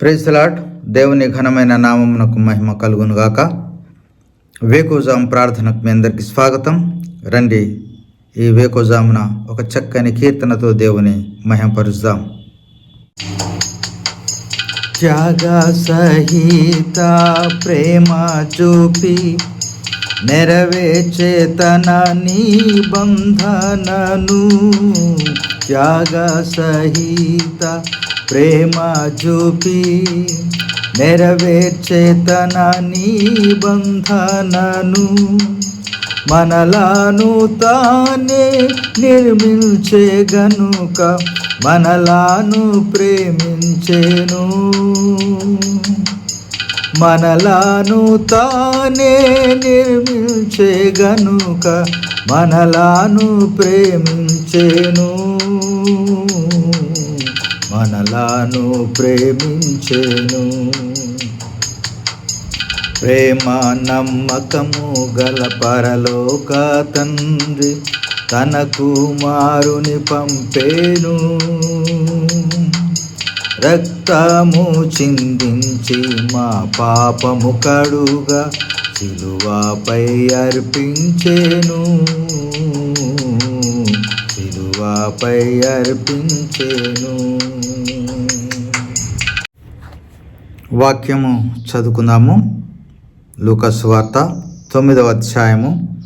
ప్రైజ్లాట్ దేవుని ఘనమైన నామమునకు మహిమ కలుగును గాక వేకోజాం ప్రార్థనకు మీ అందరికీ స్వాగతం. రండి ఈ వేకోజామున ఒక చక్కని కీర్తనతో దేవుని మహిమపరుస్తాం. త్యాగ సహిత ప్రేమ చూపి నెరవేర్చే తన నిబంధనను త్యాగ సహిత ప్రేమ చూపి నెరవేర్చే తన నిబంధనను మనలాను తానే నిర్మించే గనుక మనలాను ప్రేమించేను. మనలాను తానే నిర్మించే గనుక మనలాను ప్రేమించేను. మనలాను ప్రేమించేను. ప్రేమ నమ్మకము గల పరలోక తండ్రి తన కుమారుని పంపేను. రక్తము చిందించి మా పాపము కడుగా సిలువాపై అర్పించేను. సిలువాపై అర్పించేను. వాక్యము చదువుకుందాము. లూకస్ వార్త తొమ్మిదవ అధ్యాయము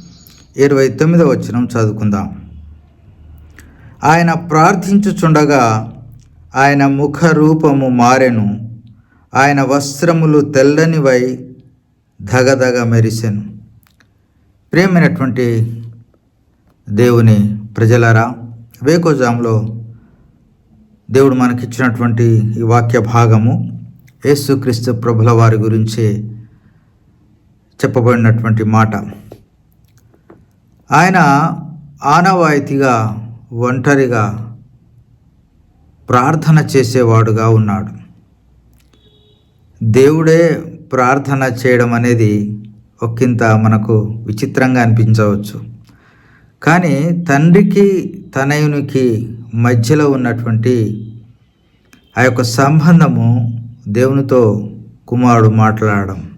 ఇరవై తొమ్మిదవ వచనం చదువుకుందాం. ఆయన ప్రార్థించుచుండగా ఆయన ముఖ రూపము మారెను. ఆయన వస్త్రములు తెల్లనివై ధగధగ మెరిసెను. ప్రేమైనటువంటి దేవుని ప్రజలరా వేకోజాంలో దేవుడు మనకిచ్చినటువంటి ఈ వాక్య భాగము యేసుక్రీస్తు ప్రభుల వారి గురించి చెప్పబడినటువంటి మాట. ఆయన ఆనవాయితీగా ఒంటరిగా ప్రార్థన చేసేవాడుగా ఉన్నాడు. దేవుడే ప్రార్థన చేయడం అనేది ఒక్కింత మనకు విచిత్రంగా అనిపించవచ్చు. కానీ తండ్రికి తనయునికి మధ్యలో ఉన్నటువంటి ఆ యొక్క సంబంధము దేవునితో కుమారుడు మాట్లాడడం.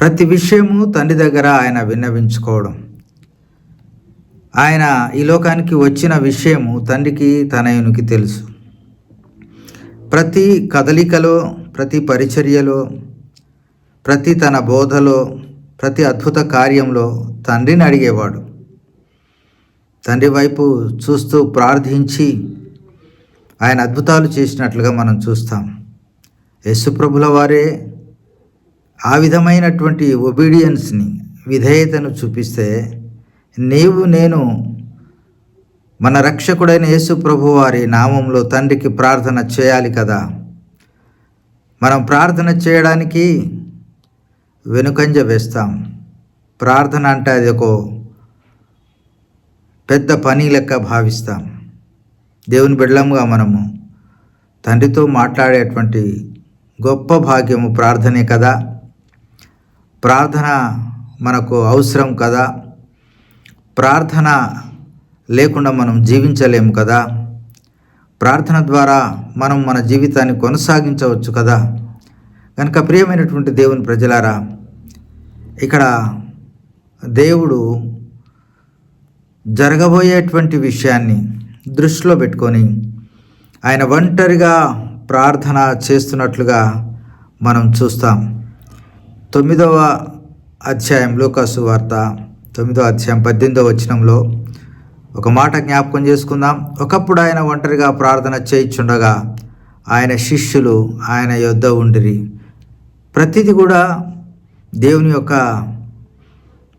ప్రతి విషయము తండ్రి దగ్గర ఆయన విన్నవించుకోవడం. ఆయన ఈ లోకానికి వచ్చిన విషయము తండ్రికి తనయునికి తెలుసు. ప్రతి కదలికలో ప్రతి పరిచర్యలో ప్రతి తన బోధలో ప్రతి అద్భుత కార్యంలో తండ్రిని అడిగేవాడు. తండ్రి వైపు చూస్తూ ప్రార్థించి ఆయన అద్భుతాలు చేసినట్లుగా మనం చూస్తాం. యశుప్రభుల వారే ఆ విధమైనటువంటి ఒబీడియన్స్ని విధేయతను చూపిస్తే నీవు నేను మన రక్షకుడైన యేసు ప్రభు వారి నామంలో తండ్రికి ప్రార్థన చేయాలి కదా. మనం ప్రార్థన చేయడానికి వెనుకంజ వేస్తాం. ప్రార్థన అంటే అది ఒక పెద్ద పని లెక్క భావిస్తాం. దేవుని బిడ్డలముగా మనము తండ్రితో మాట్లాడేటువంటి గొప్ప భాగ్యము ప్రార్థనే కదా. ప్రార్థన మనకు అవసరం కదా. ప్రార్థన లేకుండా మనం జీవించలేము కదా. ప్రార్థన ద్వారా మనం మన జీవితాన్ని కొనసాగించవచ్చు కదా. కనుక ప్రియమైనటువంటి దేవుని ప్రజలారా ఇక్కడ దేవుడు జరగబోయేటువంటి విషయాన్ని దృష్టిలో పెట్టుకొని ఆయన ఒంటరిగా ప్రార్థన చేస్తున్నట్లుగా మనం చూస్తాం. తొమ్మిదవ అధ్యాయం లోకాసు వార్త తొమ్మిదవ అధ్యాయం పద్దెనిమిదవ వచనంలో ఒక మాట జ్ఞాపకం చేసుకుందాం. ఒకప్పుడు ఆయన ఒంటరిగా ప్రార్థన చేయించుండగా ఆయన శిష్యులు ఆయన యొద్ద ఉండిరి. ప్రతిదీ కూడా దేవుని యొక్క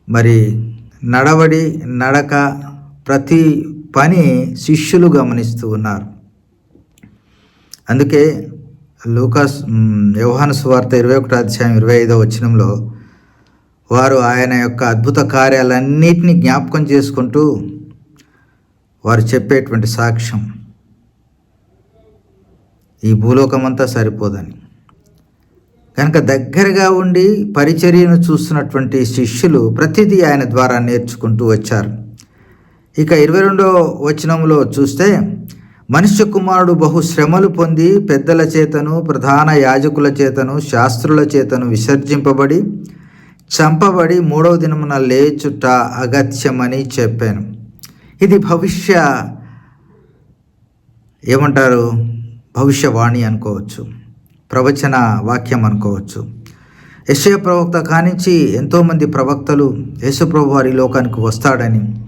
మరి నడవడి నడక ప్రతి పని శిష్యులు గమనిస్తూ ఉన్నారు. అందుకే లూకాస్ వ్యవహాన సువార్త ఇరవై ఒకటో అధ్యాయం ఇరవై ఐదో వచనంలో వారు ఆయన యొక్క అద్భుత కార్యాలన్నిటినీ జ్ఞాపకం చేసుకుంటూ వారు చెప్పేటువంటి సాక్ష్యం. ఈ భూలోకమంతా సరిపోదని. కనుక దగ్గరగా ఉండి పరిచర్యను చూస్తున్నటువంటి శిష్యులు ప్రతిదీ ఆయన ద్వారా నేర్చుకుంటూ వచ్చారు. ఇక ఇరవై రెండో వచనంలో చూస్తే మనుష్య కుమారుడు బహు శ్రమలు పొంది పెద్దల చేతను ప్రధాన యాజకుల చేతను శాస్త్రుల చేతను విసర్జింపబడి చంపబడి మూడవ దినమున లేచుట అగత్యమని చెప్పాను. ఇది భవిష్య ఏమంటారు? భవిష్యవాణి అనుకోవచ్చు. ప్రవచన వాక్యం అనుకోవచ్చు. యశయ ప్రవక్త కానించి ఎంతోమంది ప్రవక్తలు యేసుప్రభు వారి లోకానికి వస్తాడని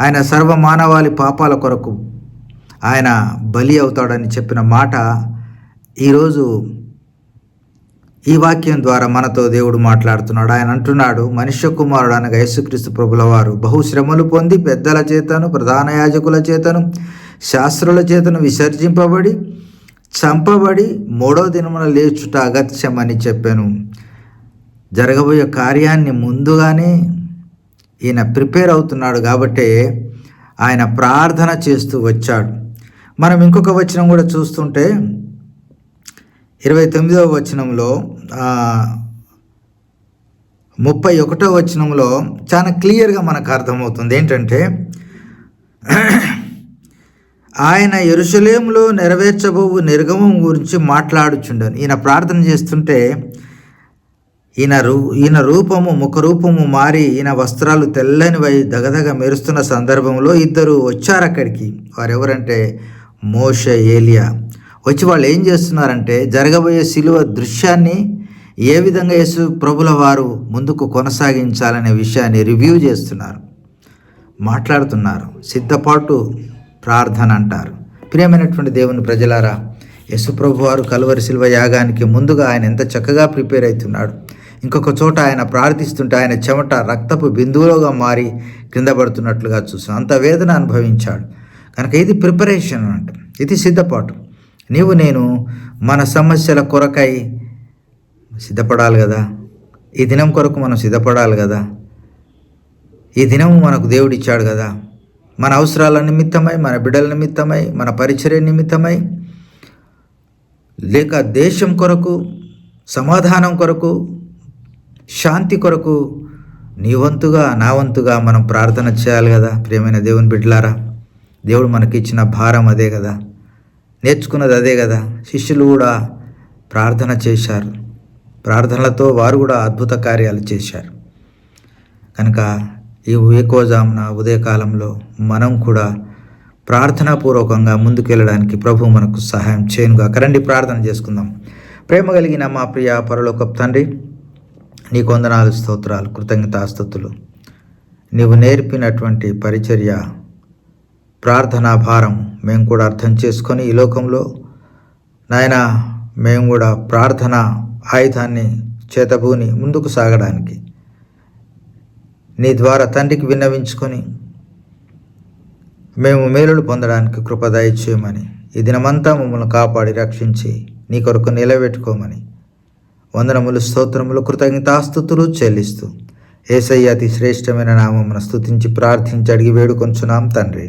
ఆయన సర్వ మానవాళి పాపాల కొరకు ఆయన బలి అవుతాడని చెప్పిన మాట ఈరోజు ఈ వాక్యం ద్వారా మనతో దేవుడు మాట్లాడుతున్నాడు. ఆయన అంటున్నాడు మనుష్య కుమారుడు అనగా యేసుక్రీస్తు ప్రభుల వారు బహుశ్రమలు పొంది పెద్దల చేతను ప్రధాన యాజకుల చేతను శాస్త్రుల చేతను విసర్జింపబడి చంపబడి మూడో దినమున లేచుట అగత్యమని చెప్పాను. జరగబోయే కార్యాన్ని ముందుగానే ఈయన ప్రిపేర్ అవుతున్నాడు కాబట్టే ఆయన ప్రార్థన చేస్తూ వచ్చాడు. మనం ఇంకొక వచనం కూడా చూస్తుంటే ఇరవై తొమ్మిదవ వచనంలో ముప్పై ఒకటో వచనంలో చాలా క్లియర్గా మనకు అర్థమవుతుంది. ఏంటంటే ఆయన ఎరుసలేంలో నెరవేర్చబోవు నిర్గమం గురించి మాట్లాడుచుండను. ఈయన ప్రార్థన చేస్తుంటే ఈయన రూ ఈయన రూపము ముఖ రూపము మారి ఈయన వస్త్రాలు తెల్లనివై దగదగ మెరుస్తున్న సందర్భంలో ఇద్దరు వచ్చారు అక్కడికి వారెవరంటే మోష ఏలియా. వచ్చి వాళ్ళు ఏం చేస్తున్నారంటే జరగబోయే శిలువ దృశ్యాన్ని ఏ విధంగా యేసు ప్రభుల వారు ముందుకు కొనసాగించాలనే విషయాన్ని రివ్యూ చేస్తున్నారు. మాట్లాడుతున్నారు. సిద్ధపాటు ప్రార్థన అంటారు. ప్రియమైనటువంటి దేవుని ప్రజలారా యశుప్రభు వారు కలువరి శిల్వ యాగానికి ముందుగా ఆయన ఎంత చక్కగా ప్రిపేర్ అవుతున్నాడు ఇంకొక చోట ఆయన ప్రార్థిస్తుంటే ఆయన చెమట రక్తపు బిందువులోగా మారి క్రింద పడుతున్నట్లుగా చూసాం. అంత వేదన అనుభవించాడు. కనుక ఇది ప్రిపరేషన్ అంట. ఇది సిద్ధపాటు. నీవు నేను మన సమస్యల కొరకై సిద్ధపడాలి కదా. ఈ దినం కొరకు మనం సిద్ధపడాలి కదా. ఈ దినం మనకు దేవుడు ఇచ్చాడు కదా. మన అవసరాల నిమిత్తమై మన బిడ్డల నిమిత్తమై మన పరిచర్య నిమిత్తమై లేక దేశం కొరకు సమాధానం కొరకు శాంతి కొరకు నీ వంతుగా నా వంతుగా మనం ప్రార్థన చేయాలి కదా. ప్రియమైన దేవుని బిడ్డలారా. దేవుడు మనకిచ్చిన భారం అదే కదా. నేర్చుకున్నది అదే కదా. శిష్యులు కూడా ప్రార్థన చేశారు. ప్రార్థనలతో వారు కూడా అద్భుత కార్యాలు చేశారు. కనుక ఈ ఏకోజామున ఉదయకాలంలో మనం కూడా ప్రార్థనాపూర్వకంగా ముందుకెళ్ళడానికి ప్రభు మనకు సహాయం చేయనుగా. కరండి ప్రార్థన చేసుకుందాం. ప్రేమ కలిగిన మా ప్రియ పరలోకపు తండ్రి నీ కొందనాలు స్తోత్రాలు కృతజ్ఞతాస్తుతులు నీవు నేర్పినటువంటి పరిచర్య ప్రార్థనా భారం మేము కూడా అర్థం చేసుకొని ఈ లోకంలో నాయన మేము కూడా ప్రార్థన ఆయుధాన్ని చేతబూని ముందుకు సాగడానికి నీ ద్వారా తండ్రికి విన్నవించుకొని మేము మేలులు పొందడానికి కృప దయచేయమని ఈ దినమంతా మమ్మల్ని కాపాడి రక్షించి నీ కొరకు నిలబెట్టుకోమని వందనములు స్తోత్రములు కృతజ్ఞతాస్థుతులు చెల్లిస్తూ ఏసయ్య అతి శ్రేష్టమైన నామమును స్థుతించి ప్రార్థించి అడిగి వేడుకొంచున్నాం తండ్రి.